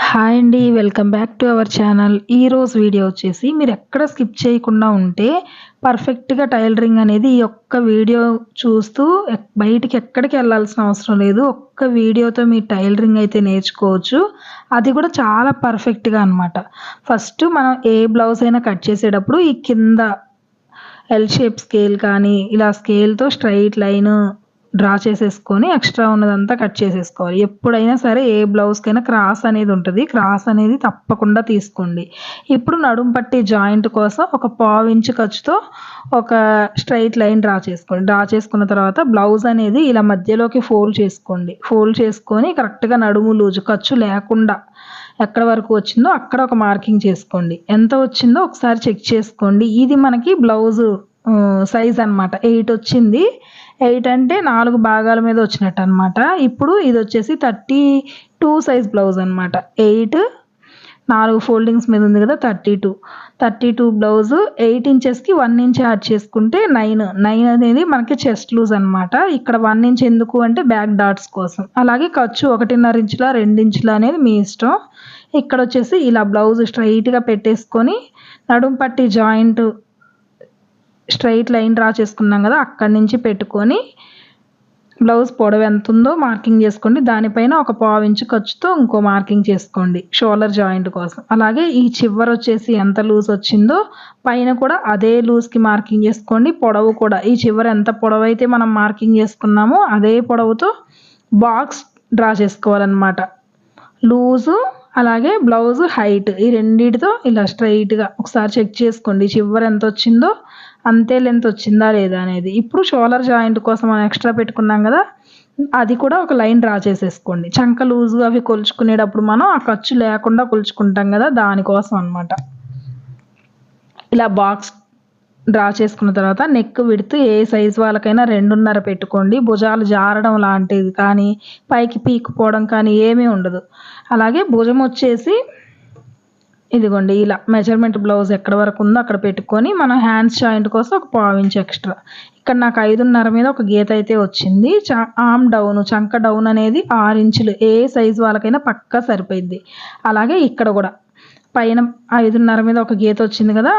Hi అండి welcome back to our channel. ఈరోజు video వచ్చేసి మీరు ఎక్కడ స్కిప్ చేయకుండా ఉంటే పర్ఫెక్ట్గా టైలరింగ్ అనేది ఈ ఒక్క వీడియో చూస్తూ బయటికి ఎక్కడికి వెళ్ళాల్సిన అవసరం లేదు. ఒక్క వీడియోతో మీ టైలరింగ్ అయితే నేర్చుకోవచ్చు. అది కూడా చాలా పర్ఫెక్ట్గా అనమాట ఫస్ట్ మనం ఏ బ్లౌజ్ అయినా కట్ చేసేటప్పుడు ఈ కింద ఎల్ షేప్ స్కేల్ కానీ ఇలా స్కేల్తో స్ట్రైట్ లైన్ డ్రా చేసేసుకొని ఎక్స్ట్రా ఉన్నదంతా కట్ చేసేసుకోవాలి. ఎప్పుడైనా సరే ఏ బ్లౌజ్కైనా క్రాస్ అనేది ఉంటుంది. క్రాస్ అనేది తప్పకుండా తీసుకోండి. ఇప్పుడు నడుం పట్టి జాయింట్ కోసం ఒక పావు ఇంచు ఖర్చుతో ఒక స్ట్రైట్ లైన్ డ్రా చేసుకోండి. డ్రా చేసుకున్న తర్వాత బ్లౌజ్ అనేది ఇలా మధ్యలోకి ఫోల్డ్ చేసుకోండి. ఫోల్డ్ చేసుకొని కరెక్ట్గా నడుము లూజు ఖర్చు లేకుండా ఎక్కడ వరకు వచ్చిందో అక్కడ ఒక మార్కింగ్ చేసుకోండి. ఎంత వచ్చిందో ఒకసారి చెక్ చేసుకోండి. ఇది మనకి బ్లౌజ్ సైజ్ అన్నమాట. ఎయిట్ వచ్చింది. ఎయిట్ అంటే నాలుగు భాగాల మీద వచ్చినట్టు అనమాట ఇప్పుడు ఇది వచ్చేసి థర్టీ టూ సైజ్ బ్లౌజ్ అనమాట ఎయిట్ నాలుగు ఫోల్డింగ్స్ మీద ఉంది కదా thirty two. Thirty two blouse eight ఇంచెస్కి వన్ ఇంచ్ యాడ్ చేసుకుంటే నైన్. నైన్ అనేది మనకి చెస్ట్ లూజ్ అనమాట ఇక్కడ వన్ ఇంచ్ ఎందుకు అంటే బ్యాక్ డాట్స్ కోసం. అలాగే ఖర్చు ఒకటిన్నర ఇంచుల రెండు ఇంచుల అనేది మీ ఇష్టం. ఇక్కడ వచ్చేసి ఇలా బ్లౌజ్ స్ట్రైట్గా పెట్టేసుకొని నడుం పట్టి జాయింట్ స్ట్రైట్ లైన్ డ్రా చేసుకున్నాం కదా అక్కడి నుంచి పెట్టుకొని బ్లౌజ్ పొడవు ఎంత ఉందో మార్కింగ్ చేసుకోండి. దానిపైన ఒక పావు ఇంచు ఖర్చుతో ఇంకో మార్కింగ్ చేసుకోండి షోల్డర్ జాయింట్ కోసం. అలాగే ఈ చివర వచ్చేసి ఎంత లూజ్ వచ్చిందో పైన కూడా అదే లూజ్కి మార్కింగ్ చేసుకోండి. పొడవు కూడా ఈ చివర ఎంత పొడవు అయితే మనం మార్కింగ్ చేసుకున్నామో అదే పొడవుతో బాక్స్ డ్రా చేసుకోవాలన్నమాట. లూజు అలాగే బ్లౌజ్ హైట్ ఈ రెండింటితో ఇలా స్ట్రైట్గా ఒకసారి చెక్ చేసుకోండి. చివరి ఎంత వచ్చిందో అంతే లెంత్ వచ్చిందా లేదా అనేది. ఇప్పుడు షోలర్ జాయింట్ కోసం మనం ఎక్స్ట్రా పెట్టుకున్నాం కదా అది కూడా ఒక లైన్ డ్రా చేసేసుకోండి. చంక లూజుగా అవి కొలుచుకునేటప్పుడు మనం ఆ ఖర్చు లేకుండా కొలుచుకుంటాం కదా దానికోసం అన్నమాట. ఇలా బాక్స్ డ్రా చేసుకున్న తర్వాత నెక్ విడుతూ ఏ సైజ్ వాళ్ళకైనా రెండున్నర పెట్టుకోండి. భుజాలు జారడం లాంటిది కానీ పైకి పీక్కుపోవడం కానీ ఏమీ ఉండదు. అలాగే భుజం వచ్చేసి ఇదిగోండి ఇలా మెజర్మెంట్ బ్లౌజ్ ఎక్కడ వరకు ఉందో అక్కడ పెట్టుకొని మనం హ్యాండ్స్ జాయింట్ కోసం ఒక పావు ఇంచ్ ఎక్స్ట్రా ఇక్కడ నాకు ఐదున్నర మీద ఒక గీత అయితే వచ్చింది. చ ఆమ్ డౌన్ చంక డౌన్ అనేది ఆరు ఇంచులు. ఏ సైజ్ వాళ్ళకైనా పక్కా సరిపోయింది అలాగే ఇక్కడ కూడా. పైన ఐదున్నర మీద ఒక గీత వచ్చింది కదా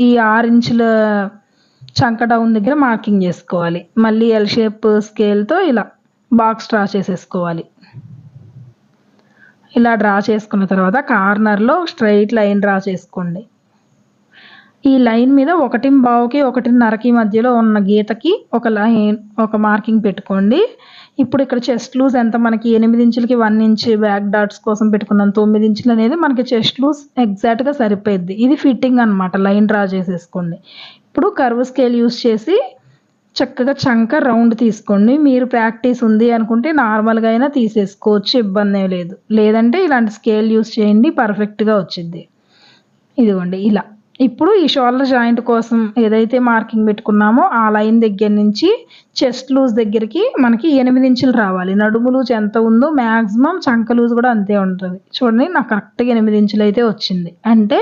ఈ ఆరు ఇంచుల చంక డౌన్ దగ్గర మార్కింగ్ చేసుకోవాలి. మళ్ళీ ఎల్ షేప్ స్కేల్తో ఇలా బాక్స్ డ్రా చేసేసుకోవాలి. ఇలా డ్రా చేసుకున్న తర్వాత కార్నర్లో స్ట్రైట్ లైన్ డ్రా చేసుకోండి. ఈ లైన్ మీద ఒకటి బావుకి ఒకటిన్నరకి మధ్యలో ఉన్న గీతకి ఒక లైన్ ఒక మార్కింగ్ పెట్టుకోండి. ఇప్పుడు ఇక్కడ చెస్ట్ లూజ్ ఎంత? మనకి ఎనిమిది ఇంచులకి వన్ ఇంచ్ బ్యాక్ డాట్స్ కోసం పెట్టుకున్నాం. తొమ్మిది ఇంచులు అనేది మనకి చెస్ట్ లూజ్ ఎగ్జాక్ట్గా సరిపోయిద్ది. ఇది ఫిట్టింగ్ అనమాట లైన్ డ్రా చేసేసుకోండి. ఇప్పుడు కర్వ్ స్కేల్ యూస్ చేసి చక్కగా చంక రౌండ్ తీసుకోండి. మీరు ప్రాక్టీస్ ఉంది అనుకుంటే నార్మల్గా అయినా తీసేసుకోవచ్చు. ఇబ్బంది ఏం లేదు. లేదంటే ఇలాంటి స్కేల్ యూస్ చేయండి. పర్ఫెక్ట్గా వచ్చింది ఇదిగోండి. ఇలా. ఇప్పుడు ఈ షోల్డర్ జాయింట్ కోసం ఏదైతే మార్కింగ్ పెట్టుకున్నామో ఆ లైన్ దగ్గర నుంచి చెస్ట్ లూజ్ దగ్గరికి మనకి ఎనిమిది ఇంచులు రావాలి. నడుము లూజ్ ఎంత ఉందో మ్యాక్సిమం చంక లూజ్ కూడా అంతే ఉంటుంది. చూడండి నాకు కరెక్ట్గా ఎనిమిది ఇంచులు అయితే వచ్చింది. అంటే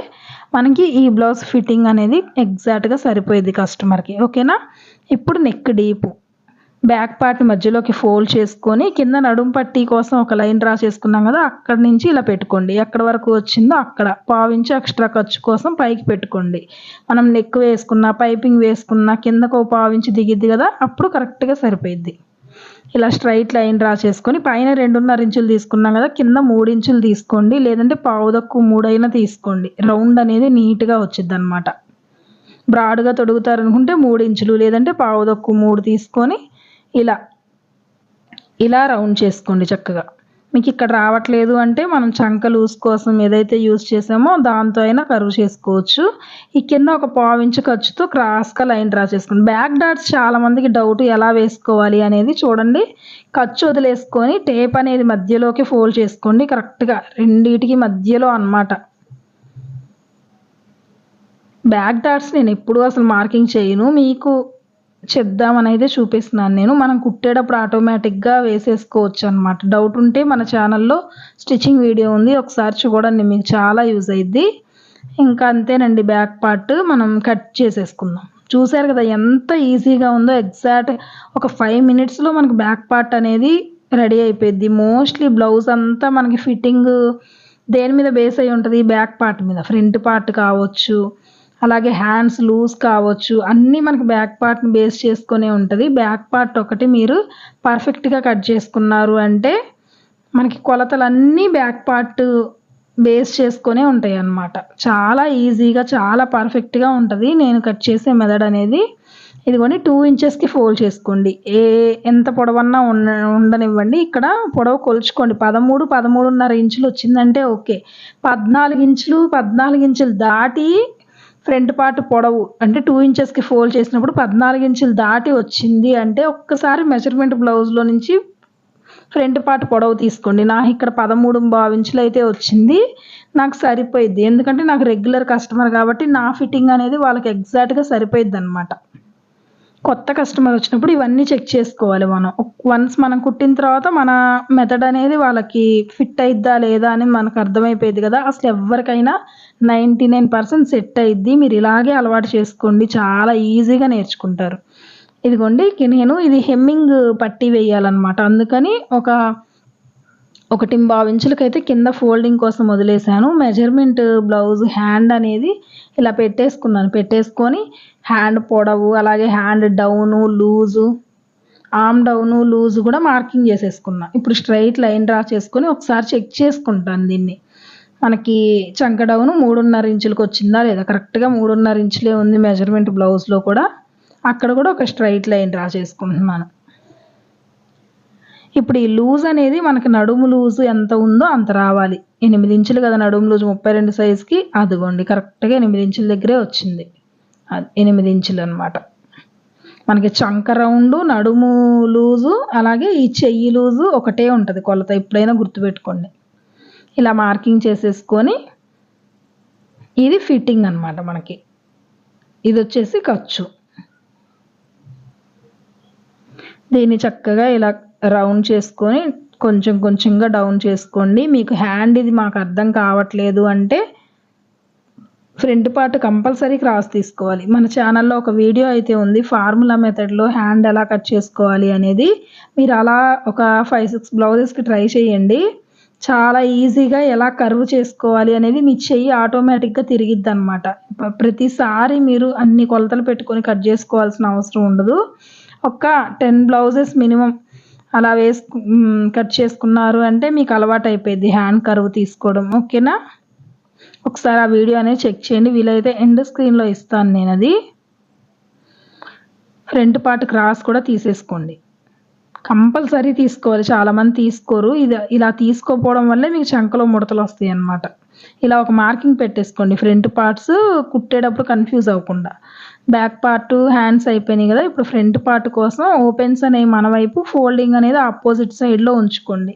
మనకి ఈ బ్లౌజ్ ఫిట్టింగ్ అనేది ఎగ్జాక్ట్గా సరిపోయేది కస్టమర్కి ఓకేనా? ఇప్పుడు నెక్ డీపు బ్యాక్ పార్ట్ మధ్యలోకి ఫోల్డ్ చేసుకొని కింద నడుం పట్టీ కోసం ఒక లైన్ డ్రా చేసుకున్నాం కదా అక్కడి నుంచి ఇలా పెట్టుకోండి. ఎక్కడ వరకు వచ్చిందో అక్కడ. పావించి ఎక్స్ట్రా ఖర్చు కోసం పైకి పెట్టుకోండి. మనం నెక్ వేసుకున్న పైపింగ్ వేసుకున్న కిందకు ఒక పావించి దిగిద్ది కదా అప్పుడు కరెక్ట్గా సరిపోయిద్ది. ఇలా స్ట్రైట్ లైన్ డ్రా చేసుకొని పైన రెండున్నర ఇంచులు తీసుకున్నాం కదా కింద మూడు ఇంచులు తీసుకోండి. లేదంటే పావు తక్కువ మూడైనా తీసుకోండి. రౌండ్ అనేది నీట్గా వచ్చిద్ది అనమాట బ్రాడ్గా తొడుగుతారు అనుకుంటే మూడు ఇంచులు లేదంటే పావు తక్కువ మూడు తీసుకొని ఇలా ఇలా రౌండ్ చేసుకోండి చక్కగా. మీకు ఇక్కడ రావట్లేదు అంటే మనం చంక లూజ్ కోసం ఏదైతే యూస్ చేసామో దాంతో అయినా కరువు చేసుకోవచ్చు. ఈ కింద ఒక పావించు ఖర్చుతో క్రాస్గా లైన్ డ్రా చేసుకోండి. బ్యాక్ డాట్స్ చాలామందికి డౌట్ ఎలా వేసుకోవాలి అనేది చూడండి. ఖర్చు వదిలేసుకొని టేప్ అనేది మధ్యలోకి ఫోల్డ్ చేసుకోండి కరెక్ట్గా. రెండింటికి మధ్యలో అన్నమాట. బ్యాక్ డాట్స్ నేను ఎప్పుడూ అసలు మార్కింగ్ చేయను. మీకు చెప్దామని అయితే చూపిస్తున్నాను నేను. మనం కుట్టేటప్పుడు ఆటోమేటిక్గా వేసేసుకోవచ్చు అనమాట డౌట్ ఉంటే మన ఛానల్లో స్టిచ్చింగ్ వీడియో ఉంది. ఒకసారి చూడండి మీకు చాలా యూజ్ అయ్యిద్ది ఇంకా అంతేనండి బ్యాక్ పార్ట్ మనం కట్ చేసేసుకుందాం. చూసారు కదా ఎంత ఈజీగా ఉందో ఎగ్జాక్ట్ ఒక ఫైవ్ మినిట్స్లో మనకి బ్యాక్ పార్ట్ అనేది రెడీ అయిపోయింది మోస్ట్లీ బ్లౌజ్ అంతా మనకి ఫిట్టింగ్ దేని మీద బేస్ అయి ఉంటుంది? బ్యాక్ పార్ట్ మీద ఫ్రంట్ పార్ట్ కావచ్చు. అలాగే హ్యాండ్స్ లూజ్ కావచ్చు అన్నీ మనకి బ్యాక్ పార్ట్ని బేస్ చేసుకునే ఉంటుంది. బ్యాక్ పార్ట్ ఒకటి మీరు పర్ఫెక్ట్గా కట్ చేసుకున్నారు అంటే మనకి కొలతలన్నీ బ్యాక్ పార్ట్ బేస్ చేసుకొనే ఉంటాయి అన్నమాట. చాలా ఈజీగా చాలా పర్ఫెక్ట్గా ఉంటుంది. నేను కట్ చేసే మెథడ్ అనేది ఇదిగోని టూ ఇంచెస్కి ఫోల్డ్ చేసుకోండి. ఏ ఎంత పొడవన్నా ఉండ ఉండనివ్వండి. ఇక్కడ పొడవు కొలుచుకోండి. పదమూడు పదమూడున్నర ఇంచులు వచ్చిందంటే ఓకే. పద్నాలుగు ఇంచులు పద్నాలుగు ఇంచులు దాటి ఫ్రంట్ పార్ట్ పొడవు అంటే టూ ఇంచెస్కి ఫోల్డ్ చేసినప్పుడు పద్నాలుగు ఇంచులు దాటి వచ్చింది అంటే ఒక్కసారి మెజర్మెంట్ బ్లౌజ్లో నుంచి ఫ్రంట్ పార్ట్ పొడవు తీసుకోండి. నాకు ఇక్కడ పదమూడు బావు ఇంచులు అయితే వచ్చింది. నాకు సరిపోయిద్ది. ఎందుకంటే నాకు రెగ్యులర్ కస్టమర్ కాబట్టి నా ఫిట్టింగ్ అనేది వాళ్ళకి ఎగ్జాక్ట్గా సరిపోయిద్ది అనమాట కొత్త కస్టమర్ వచ్చినప్పుడు ఇవన్నీ చెక్ చేసుకోవాలి మనం. వన్స్ మనం కుట్టిన తర్వాత మన మెథడ్ అనేది వాళ్ళకి ఫిట్ అయిద్దా లేదా అని మనకు అర్థమైపోయేది కదా. అసలు ఎవరికైనా నైంటీ నైన్ పర్సెంట్ సెట్ అయిద్ది. మీరు ఇలాగే అలవాటు చేసుకోండి. చాలా ఈజీగా నేర్చుకుంటారు. ఇదిగోండి నేను ఇది హెమ్మింగ్ పట్టి వేయాలన్నమాట. అందుకని ఒక ఒకటి ఇంచులకైతే కింద ఫోల్డింగ్ కోసం వదిలేసాను మెజర్మెంట్ బ్లౌజ్ హ్యాండ్ అనేది ఇలా పెట్టేసుకున్నాను. పెట్టేసుకొని హ్యాండ్ పొడవు అలాగే hand down loose arm down loose కూడా మార్కింగ్ చేసేసుకున్నా. ఇప్పుడు స్ట్రైట్ లైన్ డ్రా చేసుకొని ఒకసారి చెక్ చేసుకుంటాను దీన్ని. మనకి చంక డౌను మూడున్నర ఇంచులకు వచ్చిందా లేదా? కరెక్ట్గా మూడున్నర ఇంచులే ఉంది మెజర్మెంట్ బ్లౌజ్లో కూడా. అక్కడ కూడా ఒక స్ట్రైట్ లైన్ డ్రా చేసుకుంటున్నాను. ఇప్పుడు ఈ లూజ్ అనేది మనకి నడుము లూజు ఎంత ఉందో అంత రావాలి. ఎనిమిది ఇంచులు కదా నడుము లూజు ముప్పై రెండు సైజుకి అదిగోండి కరెక్ట్గా ఎనిమిది ఇంచుల దగ్గరే వచ్చింది. అది ఎనిమిది ఇంచులు అనమాట మనకి చంక రౌండ్ నడుము లూజు అలాగే ఈ చెయ్యి లూజు ఒకటే ఉంటుంది కొలత ఎప్పుడైనా గుర్తుపెట్టుకోండి. ఇలా మార్కింగ్ చేసేసుకొని ఇది ఫిట్టింగ్ అనమాట మనకి. ఇది వచ్చేసి ఖర్చు. దీన్ని చక్కగా ఇలా రౌండ్ చేసుకొని కొంచెం కొంచెంగా డౌన్ చేసుకోండి. మీకు హ్యాండ్ ఇది మాకు అర్థం కావట్లేదు అంటే ఫ్రంట్ పార్ట్ కంపల్సరీ క్రాస్ తీసుకోవాలి. మన ఛానల్లో ఒక వీడియో అయితే ఉంది. ఫార్ములా మెథడ్లో హ్యాండ్ ఎలా కట్ చేసుకోవాలి అనేది మీరు అలా ఒక ఫైవ్ సిక్స్ బ్లౌజెస్కి ట్రై చేయండి. చాలా ఈజీగా ఎలా కర్వ్ చేసుకోవాలి అనేది మీ చెయ్యి ఆటోమేటిక్గా తిరిగిద్ది అనమాట ప్రతిసారి మీరు అన్ని కొలతలు పెట్టుకొని కట్ చేసుకోవాల్సిన అవసరం ఉండదు. ఒక టెన్ బ్లౌజెస్ మినిమం అలా వేసుకు కట్ చేసుకున్నారు అంటే మీకు అలవాటు అయిపోయింది హ్యాండ్ కర్వ్ తీసుకోవడం ఓకేనా? ఒకసారి ఆ వీడియో అనేది చెక్ చేయండి. వీలైతే ఎండ్ స్క్రీన్లో ఇస్తాను నేను అది ఫ్రంట్ పార్ట్ క్రాస్ కూడా తీసేసుకోండి. కంపల్సరీ తీసుకోవాలి. చాలామంది తీసుకోరు. ఇది ఇలా తీసుకోపోవడం వల్లే మీకు చంకలో ముడతలు వస్తాయి అన్నమాట. ఇలా ఒక మార్కింగ్ పెట్టేసుకోండి. ఫ్రంట్ పార్ట్స్ కుట్టేటప్పుడు కన్ఫ్యూజ్ అవ్వకుండా. బ్యాక్ పార్ట్ హ్యాండ్స్ అయిపోయినాయి కదా. ఇప్పుడు ఫ్రంట్ పార్ట్ కోసం ఓపెన్స్ అనేవి మన వైపు ఫోల్డింగ్ అనేది ఆపోజిట్ సైడ్లో ఉంచుకోండి.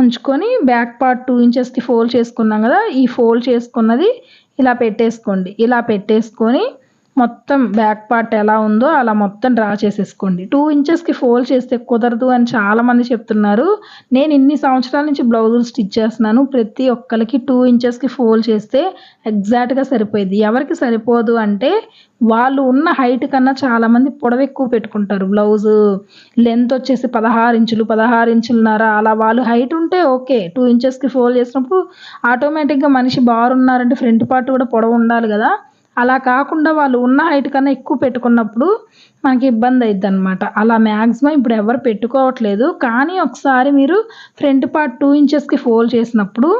ఉంచుకొని బ్యాక్ పార్ట్ టూ ఇంచెస్కి ఫోల్డ్ చేసుకున్నాం కదా. ఈ ఫోల్డ్ చేసుకున్నది ఇలా పెట్టేసుకోండి. ఇలా పెట్టేసుకొని మొత్తం బ్యాక్ పార్ట్ ఎలా ఉందో అలా మొత్తం డ్రా చేసేసుకోండి. టూ ఇంచెస్కి ఫోల్డ్ చేస్తే కుదరదు అని చాలామంది చెప్తున్నారు. నేను ఇన్ని సంవత్సరాల నుంచి బ్లౌజులు స్టిచ్ చేస్తున్నాను. ప్రతి ఒక్కరికి టూ ఇంచెస్కి ఫోల్డ్ చేస్తే ఎగ్జాక్ట్గా సరిపోయింది. ఎవరికి సరిపోదు అంటే వాళ్ళు ఉన్న హైట్ కన్నా చాలామంది పొడవు ఎక్కువ పెట్టుకుంటారు. బ్లౌజు లెంత్ వచ్చేసి పదహారు ఇంచులు పదహారు ఇంచులున్నర అలా వాళ్ళు హైట్ ఉంటే ఓకే టూ ఇంచెస్కి ఫోల్డ్ చేసినప్పుడు ఆటోమేటిక్గా మనిషి బారున్నారంటే ఫ్రంట్ పార్ట్ కూడా పొడవు ఉండాలి కదా. అలా కాకుండా వాళ్ళు ఉన్న హైట్ కన్నా ఎక్కువ పెట్టుకున్నప్పుడు మనకి ఇబ్బంది అవుతుంది అనమాట అలా మ్యాక్సిమం ఇప్పుడు ఎవరు పెట్టుకోవట్లేదు. కానీ ఒకసారి మీరు ఫ్రంట్ పార్ట్ టూ ఇంచెస్కి ఫోల్డ్ చేసినప్పుడు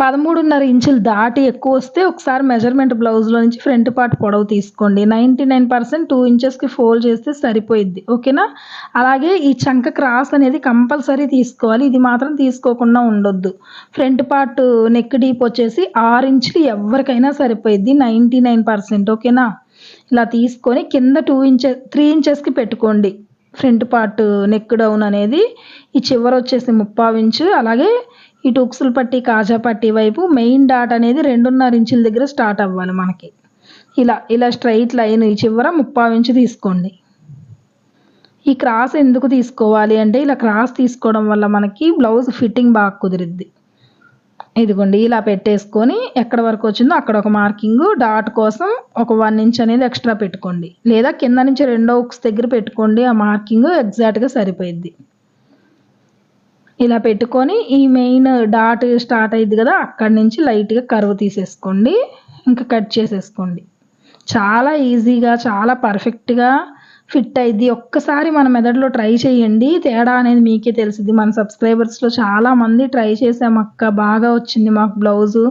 పదమూడున్నర ఇంచులు దాటి ఎక్కువ వస్తే ఒకసారి మెజర్మెంట్ బ్లౌజ్లో నుంచి ఫ్రంట్ పార్ట్ పొడవు తీసుకోండి. నైంటీ నైన్ పర్సెంట్ టూ ఇంచెస్కి ఫోల్డ్ చేస్తే సరిపోయిద్ది. ఓకేనా? అలాగే ఈ చంక క్రాస్ అనేది కంపల్సరీ తీసుకోవాలి. ఇది మాత్రం తీసుకోకుండా ఉండొద్దు. ఫ్రంట్ పార్ట్ నెక్ డీప్ వచ్చేసి ఆరు ఇంచులు ఎవరికైనా సరిపోయిద్ది. నైంటీ నైన్ పర్సెంట్ ఓకేనా? ఇలా తీసుకొని కింద టూ ఇంచెస్ త్రీ ఇంచెస్కి పెట్టుకోండి. ఫ్రంట్ పార్ట్ నెక్ డౌన్ అనేది. ఈ చివర వచ్చేసి ముప్పావు ఇంచు. అలాగే ఇటు ఉక్సులు పట్టి కాజా పట్టి వైపు మెయిన్ డాట్ అనేది రెండున్నర ఇంచుల దగ్గర స్టార్ట్ అవ్వాలి మనకి. ఇలా ఇలా స్ట్రైట్ లైన్ ఈ చివర ముప్పావు ఇంచు తీసుకోండి. ఈ క్రాస్ ఎందుకు తీసుకోవాలి అంటే ఇలా క్రాస్ తీసుకోవడం వల్ల మనకి బ్లౌజ్ ఫిట్టింగ్ బాగా కుదిరిద్ది. ఇదిగోండి ఇలా పెట్టేసుకొని ఎక్కడ వరకు వచ్చిందో అక్కడ ఒక మార్కింగ్ డాట్ కోసం ఒక వన్ ఇంచ్ అనేది ఎక్స్ట్రా పెట్టుకోండి. లేదా కింద నుంచి రెండో ఉక్స్ దగ్గర పెట్టుకోండి ఆ మార్కింగ్ ఎగ్జాక్ట్గా సరిపోయిద్ది. ఇలా పెట్టుకొని ఈ మెయిన్ డాట్ స్టార్ట్ అయింది కదా అక్కడి నుంచి లైట్గా కరువు తీసేసుకోండి. ఇంకా కట్ చేసేసుకోండి. చాలా ఈజీగా చాలా పర్ఫెక్ట్గా ఫిట్ అయింది ఒక్కసారి మన మెదడులో ట్రై చేయండి. తేడా అనేది మీకే తెలిసింది మన సబ్స్క్రైబర్స్లో చాలామంది ట్రై చేసాం అక్క బాగా వచ్చింది మాకు బ్లౌజు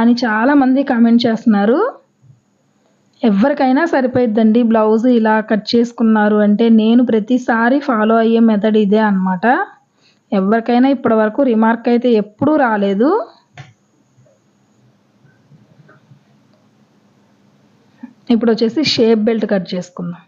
అని చాలామంది కమెంట్ చేస్తున్నారు. ఎవరికైనా సరిపోయిద్దండి బ్లౌజ్ ఇలా కట్ చేసుకున్నారు అంటే నేను ప్రతిసారి ఫాలో అయ్యే మెథడ్ ఇదే అనమాట ఎవరికైనా ఇప్పటి వరకు రిమార్క్ అయితే ఎప్పుడూ రాలేదు. ఇప్పుడు వచ్చేసి షేప్ బెల్ట్ కట్ చేసుకుందాం.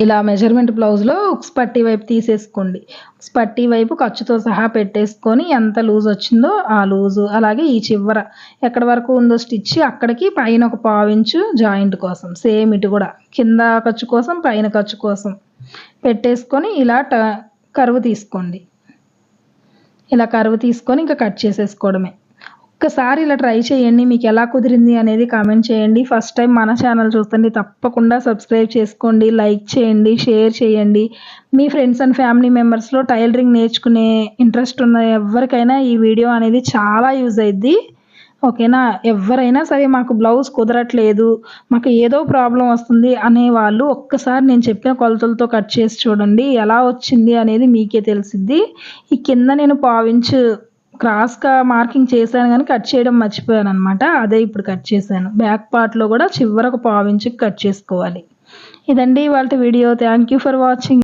ఇలా మెజర్మెంట్ బ్లౌజ్లో ఉక్స్ పట్టీ వైపు తీసేసుకోండి. ఉక్స్ పట్టీ వైపు ఖర్చుతో సహా పెట్టేసుకొని ఎంత లూజ్ వచ్చిందో ఆ లూజు అలాగే ఈ చివర. ఎక్కడి వరకు ఉందో స్టిచ్ అక్కడికి పైన ఒక పావించు జాయింట్ కోసం. సేమ్ ఇటు కూడా. కింద ఖర్చు కోసం పైన ఖర్చు కోసం. పెట్టేసుకొని ఇలా ట కరువు తీసుకోండి. ఇలా కరువు తీసుకొని ఇంకా కట్ చేసేసుకోవడమే. ఒక్కసారి ఇలా ట్రై చేయండి మీకు ఎలా కుదిరింది అనేది కామెంట్ చేయండి. ఫస్ట్ టైం మన ఛానల్ చూస్తుంది తప్పకుండా సబ్స్క్రైబ్ చేసుకోండి లైక్ చేయండి షేర్ చేయండి. మీ ఫ్రెండ్స్ అండ్ ఫ్యామిలీ మెంబర్స్లో టైలరింగ్ నేర్చుకునే ఇంట్రెస్ట్ ఉన్న ఎవరికైనా ఈ వీడియో అనేది చాలా యూజ్ అయింది ఓకేనా? ఎవరైనా సరే మాకు బ్లౌజ్ కుదరట్లేదు మాకు ఏదో ప్రాబ్లం వస్తుంది అనే వాళ్ళు ఒక్కసారి నేను చెప్పిన కొలతలతో కట్ చేసి చూడండి ఎలా వచ్చింది అనేది మీకే తెలిసిద్ది. ఈ కింద నేను పావించు క్రాస్గా మార్కింగ్ చేశాను కానీ కట్ చేయడం మర్చిపోయాను అనమాట అదే ఇప్పుడు కట్ చేశాను. బ్యాక్ పార్ట్లో కూడా చివరకు పావించి కట్ చేసుకోవాలి. ఇదండి వాళ్ళ video thank you for watching